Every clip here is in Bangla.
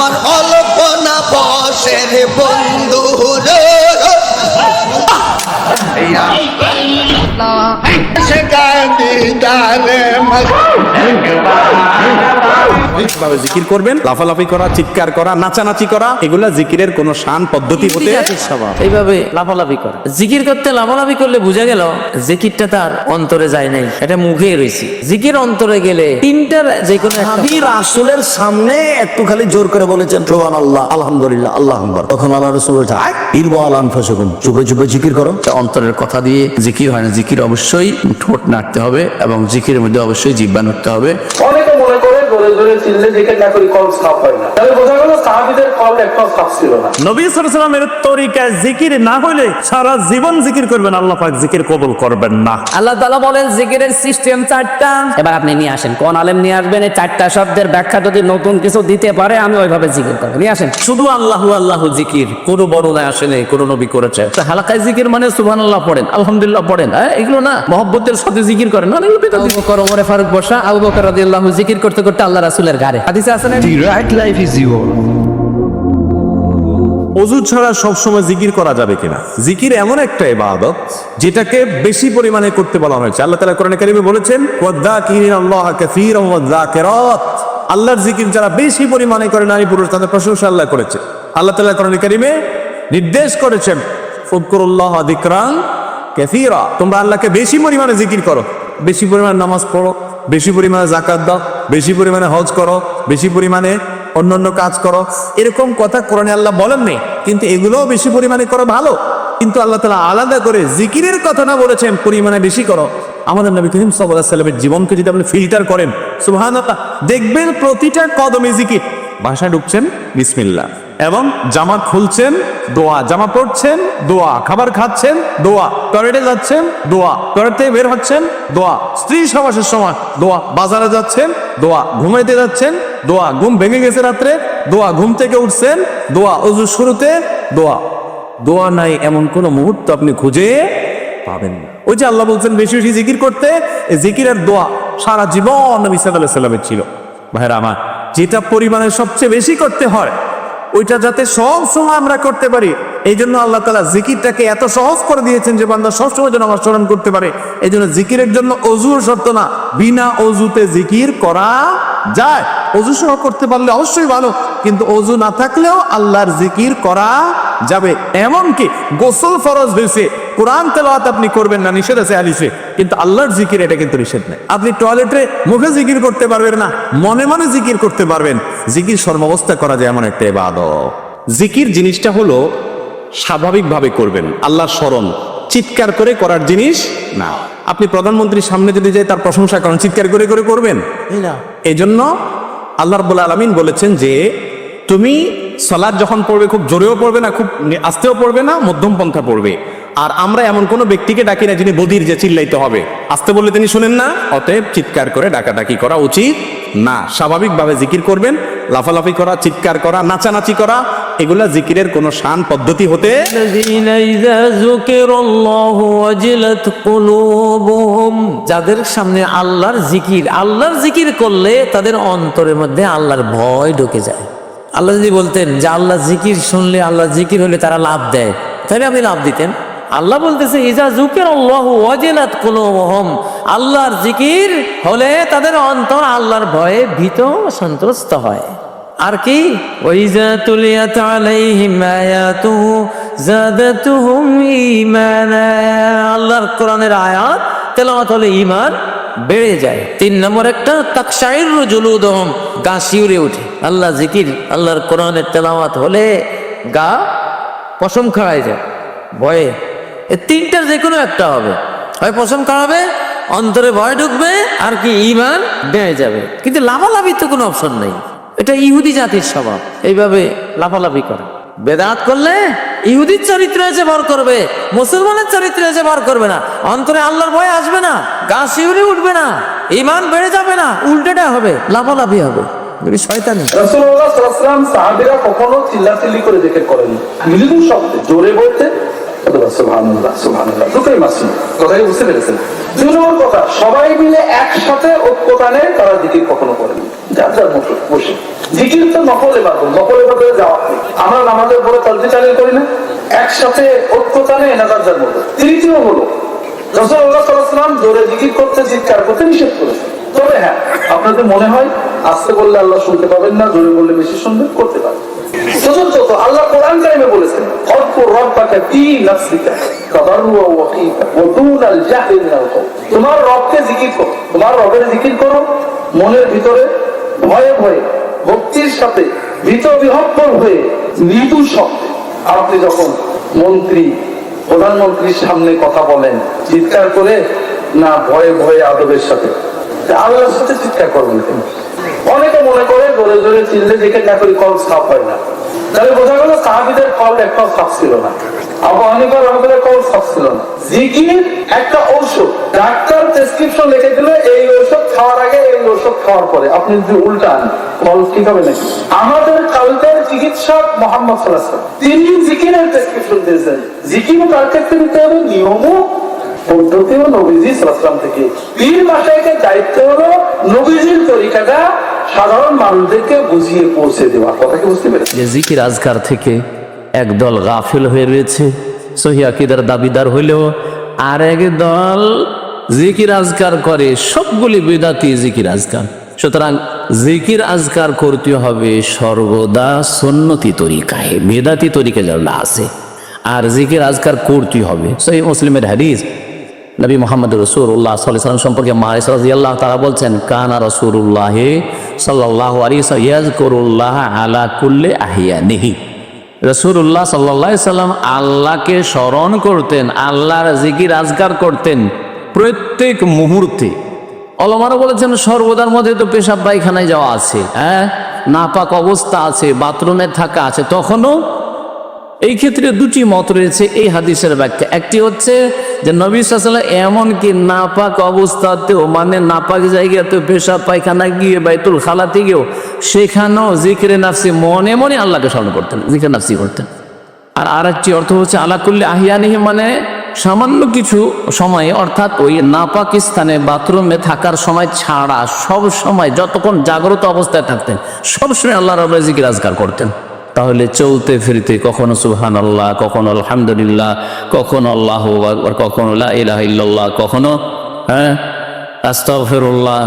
আমার অল্পনা বসের বন্ধু রে ভাবে জিকির করবেন? লাফালাফি করা চিৎকার করা নাচানাচি করা এগুলা জিকিরের কোনো শান পদ্ধতি হতে এইভাবে লাফালাফি করে। জিকির করতে লাফালাফি করলে বোঝা গেল জিকিরটা তার অন্তরে যায় নাই। এটা মুখে রয়েছে। জিকির অন্তরে গেলে তিনটার যে কোনো সামনে একটু খালি জোর করে বলেছেন আল্লাহ আলহামদুলিল্লাহ আল্লাহ তখন আল্লাহ রসুল বলছে ইরবা আলান ফাসুকুম চুপে চুপে জিকির করো। অন্তরের কথা দিয়ে জিকির হয় না। জিকির অবশ্যই ঠোঁট নাড়তে হবে এবং জিখির মধ্যে অবশ্যই জিব্বা হতে হবে। ধরে ধরে জিকির না করি কল সাফ হয় না। তাহলে বোঝা গেল সাহাবিদের কল একটাও সাফ ছিল না। নবী তরিকায় জিকির না হইলে সারা জীবন জিকির করবেন আল্লাহ পাক জিকির কবুল করবেন না। আল্লাহ তালা বলেন জিকিরের সিস্টেম চারটা। এবার আপনি নিয়ে আসেন কোন আলেম নিয়ে আসবেন এই চারটা শব্দের ব্যাখ্যা যদি নতুন কিছু দিতে পারে আমি ওইভাবে জিকির করব। নিয়ে আসেন। শুধু আল্লাহ আল্লাহ জিকির কোনো বর্ণনায় আসেনি কোনো নবী করেছে। তো হালাকায় জিকির মানে সুবহান আল্লাহ পড়েন আলহামদুলিল্লাহ পড়েন। এগুলো না মহব্বতের সাথে জিকির করেন না এগুলো বেদাত। ফারুক বসা আবু বকর রাদিয়াল্লাহু জিকির করতে করতে আল্লাহ রাসূলের ঘাড়ে। হাদিসে আছে না অজু ছাড়া সবসময় জিকির করা যাবে কিনা? জিকির এমন একটা ইবাদত যেটাকে বেশি পরিমাণে করতে বলা হয়েছে। আল্লাহ তাআলা কোরআনে কারিমে বলেছেন আল্লাহর জিকির যারা বেশি পরিমাণে করে নারী পুরুষ তাদের প্রশংসা আল্লাহ করেছে আল্লাহ তাআলা কোরআনে কারিমে নির্দেশ করেছেন ফুকরুল্লাহ যিকরান কাসীরা। তোমরা আল্লাহকে বেশি পরিমাণে জিকির করো। বেশি পরিমাণে নামাজ পড়ো, বেশি পরিমাণে জাকাত দাও, বেশি পরিমাণে হজ করো, বেশি পরিমাণে অন্যান্য কাজ করো। এরকম কথা কোরআনে আল্লাহ বলেননি কিন্তু এগুলোও বেশি পরিমাণে করো ভালো। কিন্তু আল্লাহ তালা আলাদা করে জিকিরের কথা না বলেছেন, পরিমাণে বেশি করো। আমাদের নবী করিম সাল্লাহ সাল্লামের জীবনকে যদি আপনি ফিল্টার করেন সুবহান দেখবেন প্রতিটা কদমে জিকির। বাসায় ঢুকছেন, বিসমিল্লাহ। এবং জামা খুলছেন, দোয়া, জামা পড়ছেন দোয়া, খাবার খাচ্ছেন, দোয়া, টয়লেটে যাচ্ছেন, দোয়া, টয়লেট বের হচ্ছেন, দোয়া, স্ত্রী সমাসের সময়, দোয়া, বাজারে যাচ্ছেন, দোয়া, ঘুমাইতে যাচ্ছেন, দোয়া, ঘুম ভেঙে গেছে রাত্রে, দোয়া, ঘুম থেকে উঠছেন, দোয়া অজু শুরুতে, দোয়া। দোয়া নাই এমন কোন মুহূর্ত আপনি খুঁজে পাবেন না। ওই যে আল্লাহ বলছেন, বেশি বেশি জিকির করতে, এই জিকিরের দোয়া সারা জীবন নবী আলাইহি সাল্লামের ছিল। ভাইরা আমার, যেটা পরিমাণে সবচেয়ে বেশি করতে হয় ওইটা যাতে সব সময় আমরা করতে পারি। এই জন্য আল্লাহ তালা জিকিরটাকে এত সহজ করে দিয়েছেন যে বান্দা সবসময় যেন আমার স্মরণ করতে পারে। এই জন্য জিকিরের জন্য অজুর শর্ত না, বিনা অজুতে জিকির করা যায়। অজু সহ করতে পারলে অবশ্যই ভালো, কিন্তু অজু না থাকলেও আল্লাহর জিকির করা যাবে। এমনকি গোসল ফরজ হয়েছে কোরআন তেলাওয়াত আপনি করবেন না নিষেধ আছে আলিসে কিন্তু আল্লাহর জিকির এটা কিন্তু নিষেধ নেই। আপনি টয়লেটে মুখে জিকির করতে পারবেন না মনে মনে জিকির করতে পারবেন। জিকির সর্বাবস্থা করা যায় এমন একটা ইবাদত। জিকির জিনিসটা হলো স্বাভাবিকভাবে করবেন আল্লাহর স্মরণ। চিৎকার করে করার জিনিস না। আপনি প্রধানমন্ত্রীর সামনে যদি যাই তার প্রশংসা করেন চিৎকার করে করে করবেন? এই জন্য আল্লাহ রব্বুল আলমিন বলেছেন যে তুমি সলাদ যখন পড়বে, খুব জোরেও পড়বে না, খুব আস্তেও পড়বে না, মধ্যম পন্থা পড়বে। আর আমরা এমন কোনো ব্যক্তিকে ডাকি না যিনি বদির যে চিল্লাইতে হবে। আসতে বললে তিনি শুনেন না, অতএব চিৎকার করে ডাকাডাকি করা উচিত না। স্বাভাবিকভাবে জিকির করবেন, লাফালাফি করা, চিৎকার করা, নাচানাচি করা, এগুলা জিকিরের কোন শান পদ্ধতি হতে যাদের সামনে আল্লাহর জিকির আল্লাহর জিকির করলে তাদের অন্তরের মধ্যে আল্লাহর ভয় ঢুকে যায়। আল্লাহ যদি বলতেন যে আল্লাহ জিকির শুনলে আল্লাহ জিকির হলে তারা লাভ দেয়, তাহলে আপনি লাভ দিতেন। আল্লাহ বলতেছে, ইজা জুকের আল্লাহ ওয়াজিলাত কুলুবুহুম আল্লাহর জিকির হলে তাদের অন্তর আল্লাহর ভয়ে ভীত সন্ত্রস্ত হয়। আর কি? ওইজা তুলিয়াত আলাইহিম আয়াতুহু জাদাতুহুম ঈমানা আল্লাহর কোরআনের আয়াত তেলাওয়াত হলে ঈমান বেড়ে যায়। তিন নম্বর একটা, তাকশাইরু জুলুদহুম, গা শিউরে ওঠে আল্লাহ জিকির, আল্লাহর কোরআনের তেলাওয়াত হলে গা পশম খাড়ায় যায়, ভয়ে। এ তিনটার যে কোনো একটা হবে। হয় পশম খাড়াবে, অন্তরে ভয় ঢুকবে, আর কি ইমান বেড়ে যাবে। কিন্তু লাভালাভির তো কোনো অপশন নেই। এটা ইহুদি জাতির স্বভাব, এইভাবে লাফালাফি করে। বেদাত করলে ইহুদির চরিত্র এসে ভর করবে, মুসলমানের চরিত্র এসে ভর করবে না। অন্তরে আল্লাহর ভয় আসবে না, গা শিউরি উঠবে না ইমান বেড়ে যাবে না, উল্টেটা হবে লাভালাভি হবে। শয়তানি। রসুল্লাহ সাল্লাম সাহাবিরা কখনো চিল্লাচিল্লি করে দেখে করেন মৃদু শব্দে, জোরে বলতে দুটোই মাসুম, কথাই বুঝতে পেরেছেন। কথা, সবাই মিলে একসাথে ঐক্যতানে তারা জিকির কখনো করেন যার যার বসে। জিকির তো নকল নকল যাওয়া আমরা নামাজের পরে চালিয়ে করি না। একসাথে ঐক্যতানে না যার মতো। তৃতীয় হলো রসুল্লাহ সাল্লাম জোরে জিকির করতে চিৎকার করতে নিষেধ করেছে তবে হ্যাঁ আপনাদের মনে হয় আস্তে বললে আল্লাহ শুনতে পাবেন না, জোরে বললে বেশি শুনবেন, করতে শব্দে আপনি যখন মন্ত্রী, প্রধানমন্ত্রীর সামনে কথা বলেন, চিৎকার করে না, ভয়ে ভয়ে আদবের সাথে আল্লাহর সাথে চিৎকার করবেন মনে করে জোরে জোরে চিল্লে দিকে না করি কল সাফ হয় না। তাহলে বোঝা গেল সাহাবিদের কল একটাও সাফ ছিল না। আমাদের একটা কালকের চিকিৎসক মোহাম্মদ তিনি জিকিরের প্রেসক্রিপশন দিয়েছেন। তার ক্ষেত্রে নিতে হবে নবীজি থেকে। দায়িত্ব হলো নবীজির তরিকাটা সাধারণ মানুষদেরকে বুঝিয়ে পৌঁছে দেওয়া কথা কি বুঝতে পেরেছেন? যে জিকির আজকার থেকে একদল গাফিল হয়ে রয়েছে সহিয়াকিদার দাবিদার হইলেও আর এক দল জিকির আজকার করে, সবগুলি বিদাতি জিকির আজকার। সুতরাং জিকির আজকার করতে হবে সর্বদা সন্নতি তরিকায়, বেদাতি তরিকা যেগুলো আছে। আর জিকির আজকার করতে হবে। সেই মুসলিমের হাদিস নবী মোহাম্মদ রসুল্লাহ সাল্লাম সম্পর্কে মারিস রাজিয়াল্লাহ তারা বলছেন, কানা রসুল্লাহ সাল্লাহ করুল্লাহ আলা কুল্লে আহিয়া নেহি রসুল্লাহ সাল্লাহ সাল্লাম আল্লাহকে স্মরণ করতেন, আল্লাহর জিকির আজগার করতেন প্রত্যেক মুহূর্তে। অলমারও বলেছেন, সর্বদার মধ্যে তো পেশাব পায়খানায় যাওয়া আছে হ্যাঁ? নাপাক অবস্থা আছে, বাথরুমে থাকা আছে, তখনও এই ক্ষেত্রে দুটি মত রয়েছে এই হাদিসের ব্যাখ্যা। একটি হচ্ছে যে নবী সাল্লাম এমনকি নাপাক অবস্থাতেও মানে নাপাক জায়গাতে পেশাব পায়খানা গিয়ে বাইতুল খালাতে গিয়েও, সেখানেও জিকরে নাফসি মনে মনে আল্লাহকে স্মরণ করতেন, জিকরে নাফসি করতেন। আর আর একটি অর্থ হচ্ছে, আলা কুল্লি আহিয়ানিহি মানে সামান্য কিছু সময়ে, অর্থাৎ ওই নাপাক স্থানে বাথরুমে থাকার সময় ছাড়া সব সময় যতক্ষণ জাগ্রত অবস্থায় থাকতেন সবসময় আল্লাহ রব জিকির আজগার করতেন। তাহলে চলতে ফিরতে কখনো সুবহান আল্লাহ কখনো আলহামদুলিল্লাহ, কখনো আল্লাহ কখনো ইল্লাল্লাহ, কখনো হ্যাঁ আস্তাগফিরুল্লাহ,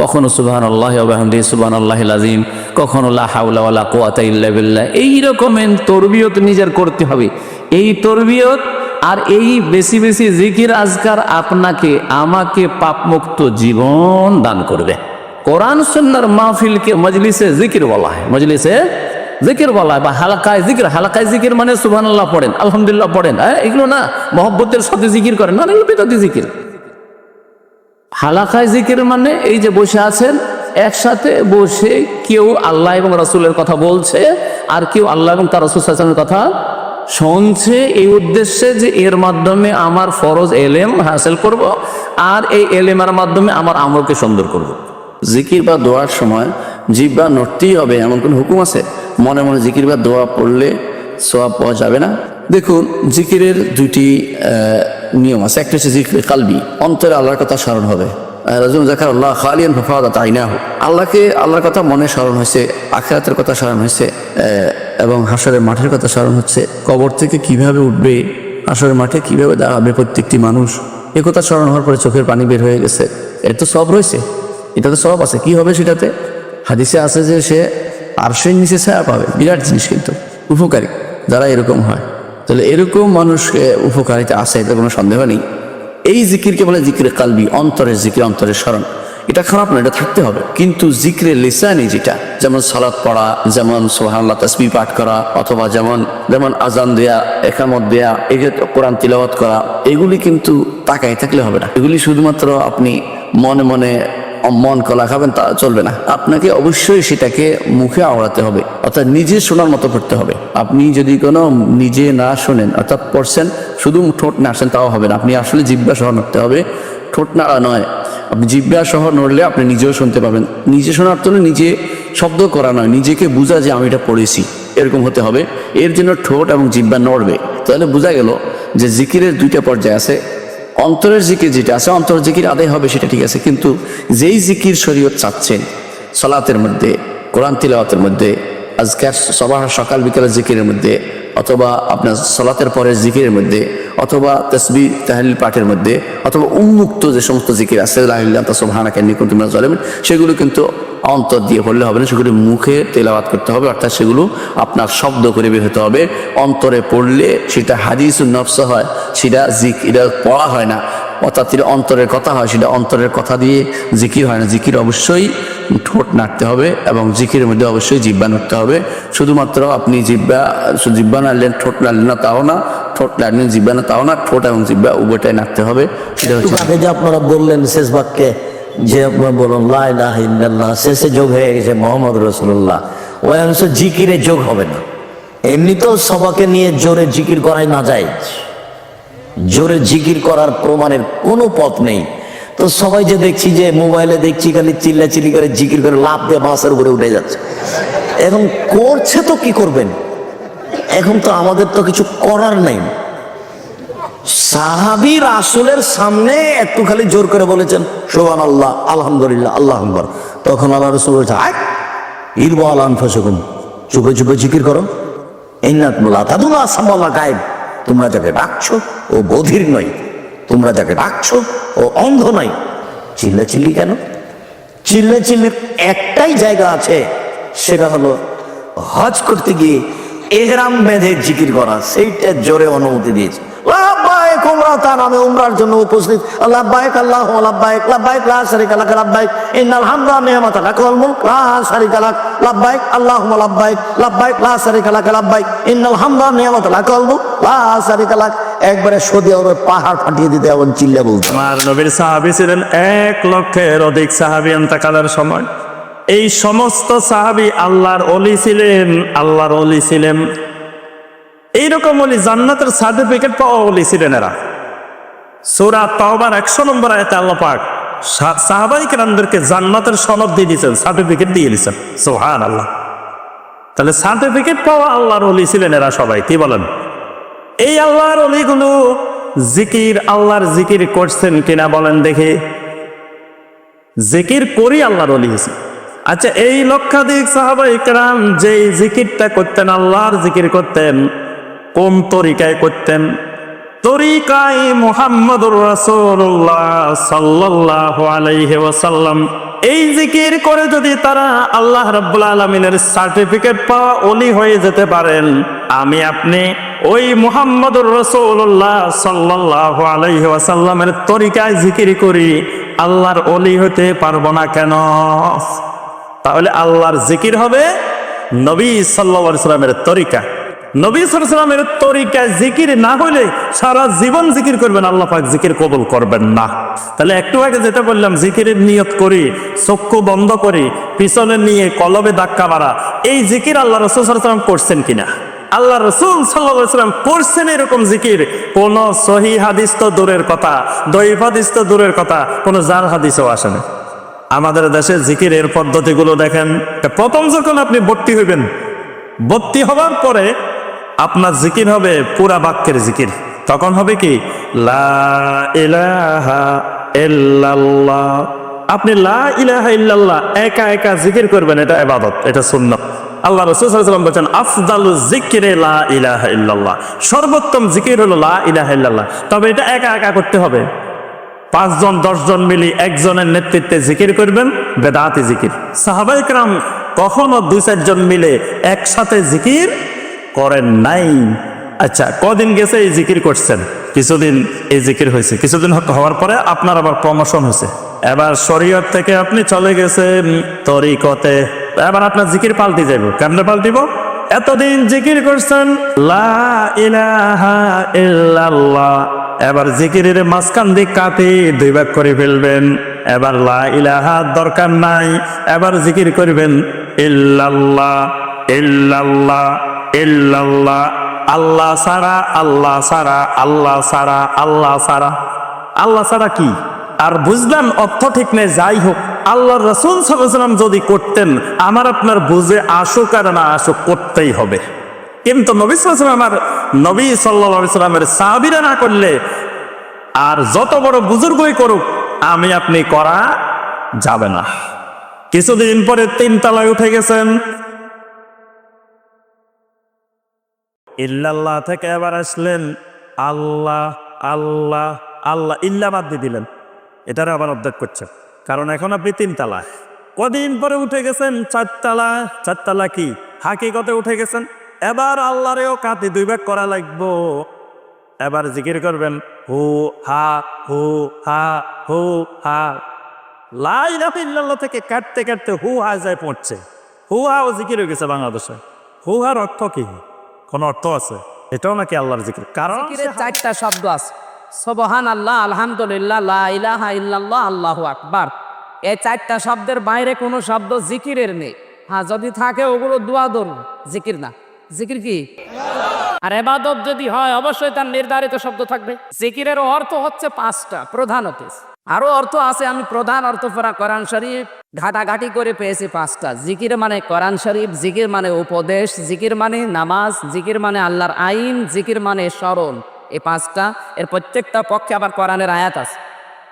কখনো সুবহান আল্লাহ আবহামদি সুবহান আল্লাহ আজিম কখনো লা হাওলা ওয়ালা কুওয়াতা ইল্লা বিল্লাহ। এই রকমের তরবিয়ত নিজের করতে হবে। এই তরবিয়ত আর এই বেশি বেশি জিকির আজকার আপনাকে, আমাকে পাপমুক্ত জীবন দান করবে। কোরআন সুন্নার মাহফিলকে মজলিসে জিকির বলা হয়। মজলিসে জিকির বলা বা হালাকায় জিকির হালাকায় জিকির মানে সুবহানাল্লাহ পড়েন, আলহামদুলিল্লাহ পড়েন হ্যাঁ এগুলো না মহব্বতের সাথে জিকির করেন, না এগুলো বেদাতি জিকির হালাকায় জিকির মানে এই যে বসে আছেন, একসাথে বসে কেউ আল্লাহ এবং রসুলের কথা বলছে, আর কেউ আল্লাহ এবং তার রসুল কথা শুনছে, এই উদ্দেশ্যে যে এর মাধ্যমে আমার ফরজ এলেম হাসিল করব, আর এই এলেমের মাধ্যমে আমার আমলকে সুন্দর করব। জিকির বা দোয়ার সময় জিব্বা নড়তেই হবে, এমন কোন হুকুম আছে? মনে মনে জিকির বা দোয়া পড়লে সোয়াব পাওয়া যাবে না? দেখুন, জিকিরের দুটি নিয়ম আছে। একটা হচ্ছে জিকির কালবি, অন্তরে আল্লাহর কথা স্মরণ হবে। রাজুন জাকার আল্লাহ খালিয়ান ফাফাদা তাই না হোক আল্লাহকে, আল্লাহর কথা মনে স্মরণ হয়েছে, আখেরাতের কথা স্মরণ হয়েছে এবং হাসরের মাঠের কথা স্মরণ হচ্ছে। কবর থেকে কীভাবে উঠবে, হাসরের মাঠে কীভাবে দাঁড়াবে প্রত্যেকটি মানুষ, এ কথা স্মরণ হওয়ার পরে চোখের পানি বের হয়ে গেছে। এর তো সব রয়েছে। এটা তো সব আছে। কি হবে সেটাতে? হাদিসে আছে যে সে আরশের নিচে ছায়া পাবে। বিরাট জিনিস কিন্তু। উপকারী। যারা এরকম হয়। তাহলে এরকম মানুষকে উপকারিতা আছে এটা কোনো সন্দেহ নেই। এই জিকিরকে বলে জিকিরে কালবি, অন্তরের জিকির, অন্তরের স্মরণ। এটা খারাপ না, এটা থাকতে হবে। কিন্তু জিক্রে লিসানি যেটা, যেমন সালাদ পড়া, যেমন সোহানাল্লাহ তসবি পাঠ করা, অথবা যেমন যেমন আজান দেয়া, একামত দেয়া যে কোরআন তিলাওয়াত করা, এগুলি কিন্তু তাকাই থাকলে হবে না। এগুলি শুধুমাত্র আপনি মনে মনে মন কলা খাবেন, তা চলবে না। আপনাকে অবশ্যই সেটাকে মুখে আওড়াতে হবে, অর্থাৎ নিজে শোনার মতো করতে হবে। আপনি যদি কোনো নিজে না শোনেন, অর্থাৎ পড়ছেন, শুধু ঠোঁট না আসেন, তাও হবে না। আপনি আসলে জিব্বা সহ নড়তে হবে। ঠোঁট নাড়া নয়, আপনি জিব্বা সহ নড়লে আপনি নিজেও শুনতে পাবেন। নিজে শোনার জন্য নিজে শব্দ করা নয়, নিজেকে বোঝা যে আমি এটা পড়েছি, এরকম হতে হবে। এর জন্য ঠোঁট এবং জিব্বা নড়বে। তাহলে বোঝা গেল যে জিকিরের দুইটা পর্যায় আছে। অন্তরের জিকির যেটা আছে, অন্তরের জিকির আদায় হবে, সেটা ঠিক আছে। কিন্তু যেই জিকির শরীয়ত চাচ্ছেন, সলাতের মধ্যে, কোরআন তিলাওয়াতের মধ্যে আজকের সবার সকাল বিকালের জিকিরের মধ্যে, অথবা আপনার সলাতের পরের জিকিরের মধ্যে, অথবা তসবি, তাহলিল পাঠের মধ্যে, অথবা উন্মুক্ত যে সমস্ত জিকির আছে লাহিল্লাহ তসবহানা কেন তোমরা জলেমেন, সেগুলো কিন্তু অন্তর দিয়ে পড়লে হবে না, সেগুলি মুখে তেলাওয়াত করতে হবে, অর্থাৎ সেগুলো আপনার শব্দ করে বের হতে হবে। অন্তরে পড়লে সেটা হাদিস নফস হয়, সেটা জিক এটা পড়া হয় না। অর্থাৎ এটা অন্তরের কথা হয়, সেটা অন্তরের কথা দিয়ে জিকির হয় না। জিকির অবশ্যই ঠোঁট নাড়তে হবে এবং জিকিরের মধ্যে অবশ্যই জিব্বা নাড়তে হবে। শুধুমাত্র আপনি জিব্বা জিব্বা নাড়লেন, ঠোঁট নাড়লেন না, তাও না। ঠোঁট নাড়লেন জিব্বা না, তাও না। ঠোঁট এবং জিব্বা উভয়টাই নাড়তে হবে। সেটা হচ্ছে আপনারা বললেন শেষ বাক্যে যে আপনার বলুন, লা ইলাহা শেষে যোগ হয়ে গেছে মোহাম্মদ রসুল্লাহ ওই অংশ জিকিরে যোগ হবে না। এমনিতেও সবাকে নিয়ে জোরে জিকির করাই না যায়। জোরে জিকির করার প্রমাণের কোনো পথ নেই। তো সবাই যে দেখছি যে মোবাইলে দেখছি, খালি চিল্লা চিল্লি করে জিকির করে লাভ দিয়ে বাসের উপরে উঠে যাচ্ছে। এখন করছে তো কি করবেন? এখন তো আমাদের তো কিছু করার নেই। সাহাবি রাসুলের সামনে একটু খালি জোর করে বলেছেন সোহান আল্লাহ আলহামদুলিল্লাহ, আল্লাহ তখন আল্লাহ রসুল বলছে ইরবো ফসকুম চুপে চুপে জিকির করো। তোমরা যাকে ডাকছো, ও বধির নয়, তোমরা যাকে ডাকছো, ও অন্ধ নয়। চিল্লা চিল্লি কেন? চিল্লে চিল্লির একটাই জায়গা আছে, সেটা হলো হজ করতে গিয়ে এহরাম বেঁধে জিকির করা, সেইটা জোরে অনুমতি দিয়েছে। উমরা তার নামে উমরার জন্য উপস্থিত। লাব্বাইক আল্লাহ, লাব্বাইক লাব্বাইক, লা শারিকা লাক, লাব্বাইক। ইন্নাল হামদা নিয়ামাতা লাক ওয়াল মুলক, লা আল্লাহুম্মা লাব্বাইক লাব্বাইক, লা শারিকা লাক, লাব্বাইক। ইন্নাল হামদা লাক ওয়াল মুলক, লা একবারে সৌদি আরবে পাহাড় ফাটিয়ে দিতে এবং চিল্লে বলতো। আমার নবীর সাহাবি ছিলেন এক লক্ষের অধিক সাহাবি এন্তাকালের সময়। এই সমস্ত সাহাবি আল্লাহর অলি ছিলেন, আল্লাহর অলি ছিলেন। এইরকম অলি জান্নাতের সার্টিফিকেট পাওয়া অলি ছিলেন এরা সৌরা তাওবার একশো নম্বর আয়তে আল্লাহ পাক সাহাবাই কেরামদেরকে জান্নাতের সনদ দিয়ে দিয়েছেন সার্টিফিকেট দিয়ে দিয়েছেন। সোহান আল্লাহ তাহলে সার্টিফিকেট পাওয়া আল্লাহর অলি ছিলেন এরা সবাই, কি বলেন? এই আল্লাহর অলিগুলো জিকির, আল্লাহর জিকির করছেন কিনা বলেন দেখে। জিকির করি আল্লাহর অলি হয়েছে। আচ্ছা এই লক্ষাধিক সাহাবা ইকরাম যে জিকিরটা করতেন, আল্লাহর জিকির করতেন কোন তরিকায় করতেন? তরিকায় মুহাম্মদুর রাসূলুল্লাহ সাল্লাল্লাহু আলাইহি ওয়াসাল্লাম। এই জিকির করে যদি তারা আল্লাহ রাব্বুল আলামিনের সার্টিফিকেট পাওয়া অলি হয়ে যেতে পারেন, আমি আপনি ওই মুহাম্মদুর রাসূলুল্লাহ সাল্লাল্লাহু আলাইহি ওয়াসাল্লামের তরিকায় জিকির করি, আল্লাহর অলি হতে পারব না কেন? তাহলে আল্লাহর জিকির হবে নবী সাল্লাল্লাহু আলাইহি সাল্লামের তরিকা। নবী সাল্লামের তরিকা জিকির না হলে সারা জীবন জিকির করবেন, আল্লাহ পাক জিকির কবুল করবেন না। তাহলে একটু আগে যেটা বললাম, জিকিরের নিয়ত করি, চক্ষু বন্ধ করি, পিছনে নিয়ে কলবে ধাক্কা মারা, এই জিকির আল্লাহ রসুল করছেন কিনা? আল্লাহ রসুল সাল্লাম করছেন এরকম জিকির, কোন সহি হাদিস তো দূরের কথা, দৈব হাদিস তো দূরের কথা, কোনো জাল হাদিসও আসে না। আমাদের দেশে জিকির জিকিরের পদ্ধতিগুলো দেখেন, প্রথম যখন আপনি ভর্তি হইবেন, ভর্তি হবার পরে আপনার জিকির হবে পুরা বাক্যের জিকির। তখন হবে কি? লা ইলাহা আপনি লা ইল্লাল্লাহ, একা একা জিকির করবেন, এটা ইবাদত, এটা সুন্নাত। আল্লাহ রসুল বলেন আফদালু যিকরি লা ইলাহা ইল্লাল্লাহ। সর্বোত্তম জিকির হলো লা ইলাহা ইল্লাল্লাহ। তবে এটা একা একা করতে হবে। পাঁচজন, দশজন মিলি একজনের নেতৃত্বে জিকির করবেন, বেদাতি জিকির। সাহাবাইকরাম কখনো দুই চারজন মিলে একসাথে জিকির করেন নাই। আচ্ছা কদিন গেছে এই জিকির করছেন? কিছুদিন এই জিকির হয়েছে। কিছুদিন হওয়ার পরে আপনার আবার প্রমোশন হয়েছে। এবার শরীয়ত থেকে আপনি চলে গেছেন তরিকতে। এবার আপনার জিকির পাল্টি যাইব। কেমনে পাল্টিব? এতদিন জিকির করছেন, লা ইলাহা ইল্লাল্লাহ। এবার জিকিরের মাঝখান দিয়ে কাটি দুই ভাগ করে ফেলবেন। এবার লা ইলাহা দরকার নাই। এবার জিকির করবেন, ইল্লাল্লাহ ইল্লাল্লাহ। ইল্লাল্লাহ, আল্লাহ সারা আল্লাহ সারা আল্লাহ সারা আল্লাহ সারা আল্লাহ সারা কি? আর বুঝলাম অর্থ ঠিক নেই, যাই হোক আল্লাহ রসুল সাল্লাম যদি করতেন, আমার আপনার বুঝে আসুক আর না আসুক, করতেই হবে। কিন্তু নবী সাল্লাম আমার নবী সাল্লা সাল্লামের সাহাবিরা না করলে, আর যত বড় বুজুর্গই করুক, আমি আপনি করা যাবে না। কিছুদিন পরে তিন তলায় উঠে গেছেন ইল্লাল্লাহ থেকে এবার আসলেন, আল্লাহ আল্লাহ আল্লাহ, ইল্লা বাদ দিয়ে দিলেন। এটারে আবার অর্ধেক করছেন। কারণ এখন আপনি তিন তালায় কদিন পরে উঠে গেছেন চারতলা চারতলা কি? হাকিকতে উঠে গেছেন। এবার আল্লাহরেও কাতি দুই ভাগ করা লাগবো। এবার জিকির করবেন, হু, হা হু হা হু, হা। লাই ইল্লাল্লাহ থেকে কাটতে কাটতে হু, হা যায় পড়ছে। হু, হা ও জিকির হয়ে গেছে বাংলাদেশে। হু হার অর্থ কি? কোন অর্থ আছে? এটাও নাকি আল্লাহর জিকির। কারণ চারটা শব্দ আছে। সবহান আল্লাহ আলহামদুলিল্লাহ লা ইলাহা ইল্লাল্লাহ আল্লাহু আকবার। এই চারটা শব্দের বাইরে কোনো শব্দ জিকিরের নেই। হ্যাঁ যদি থাকে ওগুলো দোয়া দোন জিকির না। জিকির কি? আর এবাদত যদি হয় অবশ্যই তার নির্ধারিত শব্দ থাকবে। জিকিরের অর্থ হচ্ছে পাঁচটা প্রধানত আরও অর্থ আছে, আমি প্রধান অর্থ পড়া কোরআন শরীফ। ঘাটাঘাটি করে পেয়েছি পাঁচটা। জিকির মানে কোরআন শরীফ, জিকির মানে উপদেশ, জিকির মানে নামাজ, জিকির মানে আল্লাহর আইন, জিকির মানে স্মরণ। এই পাঁচটা, এর প্রত্যেকটা পক্ষে আবার কোরআনের আয়াত আছে।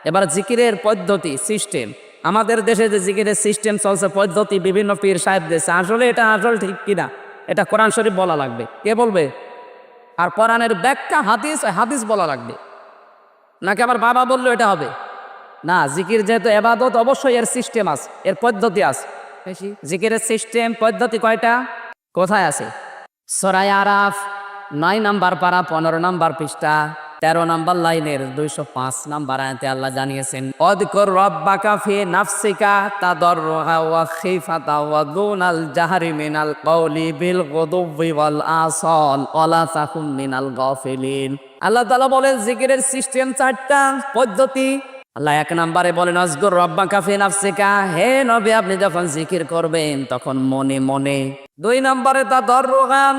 এবার জিকিরের পদ্ধতি সিস্টেম আমাদের দেশে যে জিকিরের সিস্টেম চলছে, পদ্ধতি বিভিন্ন পীর সাহেব দেশে আসলে এটা আসল ঠিক কিনা, এটা কোরআন শরীফ বলা লাগবে। কে বলবে? আর কোরআনের ব্যাখ্যা হাদিস হাদিস বলা লাগবে। নাকি আমার বাবা বলল এটা হবে? না জিকির যেহেতু এবাদত অবশ্যই এর সিস্টেম আছে এর পদ্ধতি আছে। জিকিরের সিস্টেম পদ্ধতি কয়টা? কোথায় আছে? সরাই আরাফ নয় নাম্বার পারা পনেরো নাম্বার পৃষ্ঠা তেরো নাম্বার লাইনের দুইশো পাঁচ নাম্বার আয়াতে আল্লাহ জানিয়েছেন অদকর রব্বাকা ফি নাফসিকা তাদররুহা ওয়া খিফাতা ওয়া দুনাল জাহরি মিনাল কওলি বিল গুদুবি ওয়াল আসল ওয়ালা তাকুন মিনাল গাফিলিন। আল্লাহ তাআলা বলেন জিকিরের সিস্টেম চারটা পদ্ধতি। আল্লাহ এক নম্বরে বলেন অজগর রব্বা কাফি নাফসিকা। হে নবী, আপনি যখন জিকির করবেন, তখন মনে মনে দুই নম্বরে তা দর্রগান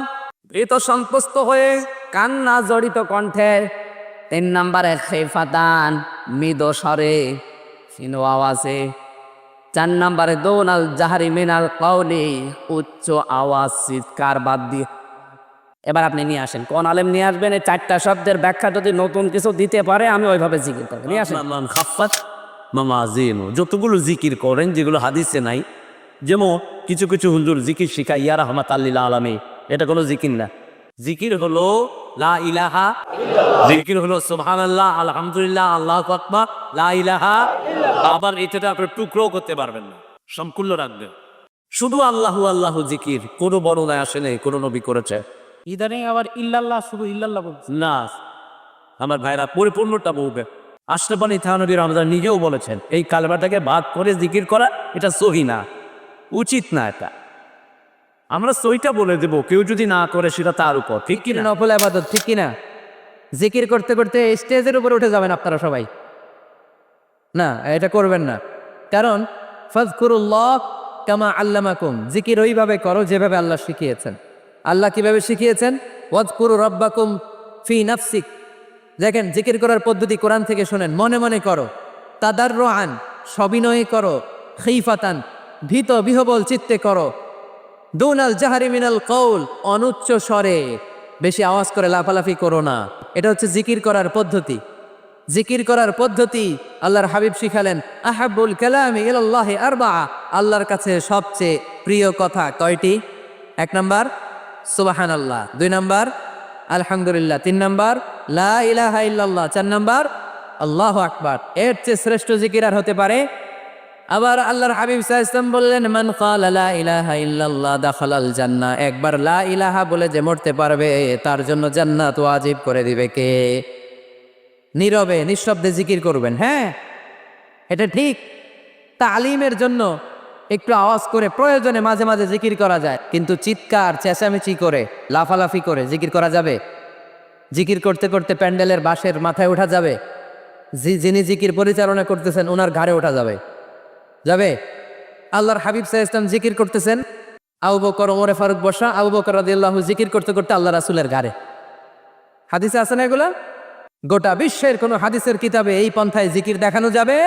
ভীত সন্তুষ্ট হয়ে কান্না জড়িত কণ্ঠে। তিন নম্বরে খেফাতান, মৃদ স্বরে সিনো আওয়াজে। চার নম্বরে দোনাল জাহারি মিনাল কৌলি উচ্চ আওয়াজ চিৎকার বাদ দিয়ে এবার আপনি নিয়ে আসেন। কোন আলেম নিয়ে আসবেন, এই চারটা শব্দের ব্যাখ্যা যদি নতুন কিছু দিতে পারে, আমি ওইভাবে জিজ্ঞেস করব। নিয়ে আসেন। যতগুলো জিকির করেন, যেগুলো হাদিসে নাই, যেমন কিছু কিছু হুজুর জিকির শিখা ইয়া রহমাত আল্লিল আলমী এটা কোনো জিকির না। জিকির হলো, লা ইলাহা জিকির হলো সুবহান আল্লাহ আলহামদুলিল্লাহ, আল্লাহ আকবার, লা ইলাহা আবার এটাটা আপনি টুকরো করতে পারবেন না সম্পূর্ণ রাখবেন। শুধু আল্লাহু আল্লাহু জিকির, কোনো বর্ণনায় আসে নেই, কোনো নবী করেছে। ইদানিং আবার ইল্লাল্লাহ শুধু ইল্লাল্লাহ বলছে। না আমার ভাইরা পরিপূর্ণটা বলবে। আশরাফ আলী থানবী রমজান নিজেও বলেছেন এই কালবাটাকে ভাগ করে জিকির করা এটা সহি না উচিত না এটা। আমরা সইটা বলে দেব কেউ যদি না করে সেটা তার উপর ঠিক কি না নফল আবাদত ঠিক কিনা? জিকির করতে করতে স্টেজের উপরে উঠে যাবেন আপনারা সবাই। না এটা করবেন না। কারণ ফাজকুরুল্লাহ কামা আল্লামাকুম জিকির ওইভাবে করো যেভাবে আল্লাহ শিখিয়েছেন। আল্লাহ কীভাবে শিখিয়েছেন? ওয়াজকুরু রব্বাকুম ফি নাফসিক। দেখেন, জিকির করার পদ্ধতি কোরআন থেকে শোনেন, মনে মনে করো। তাদার রোহান সবিনয়ে করো। খিফাতান, ভীত বিহবল চিত্তে করো। দুনাল জাহারি মিনাল কৌল অনুচ্চ স্বরে। বেশি আওয়াজ করে লাফালাফি করো না। এটা হচ্ছে জিকির করার পদ্ধতি। জিকির করার পদ্ধতি আল্লাহর হাবিব শিখালেন আহাবুল কালামি ইলাল্লাহি আরবা আল্লাহর কাছে সবচেয়ে প্রিয় কথা কয়টি? এক নাম্বার সুবাহান আল্লাহ দুই নাম্বার, আলহামদুলিল্লাহ। তিন নাম্বার, লা ইল্লাল্লাহ। চার নাম্বার, আল্লাহ আকবার। এর চেয়ে শ্রেষ্ঠ জিকির আর হতে পারে? আবার আল্লাহর হাবিব সাল্লাম বললেন, মান লা ইলাহা একবার লা ইলাহা বলে যে মরতে পারবে, তার জন্য জান্নাত ওয়াজিব করে দিবে কে? নীরবে, নিঃশব্দে জিকির করবেন হ্যাঁ? এটা ঠিক। তালিমের জন্য একটু আওয়াজ করে প্রয়োজনে মাঝে মাঝে জিকির করা যায়, কিন্তু চিৎকার, চেঁচামেচি করে, লাফালাফি করে জিকির করা যাবে? জিকির করতে করতে প্যান্ডেলের বাঁশের মাথায় ওঠা যাবে? যিনি জিকির পরিচালনা করতেছেন ওনার ঘাড়ে ওঠা যাবে? যাবে? আল্লাহর হাবিব সাহা ইসলাম জিকির করতেছেন? আবু বকর, ওমরে ফারুক বসা, আবু বকর রাদিয়াল্লাহু জিকির করতে করতে আল্লাহ রাসুলের ঘাড়ে। হাদিসে আছে না এগুলা? গোটা বিশ্বের কোনো হাদিসের কিতাবে এই পন্থায় জিকির দেখানো যাবে?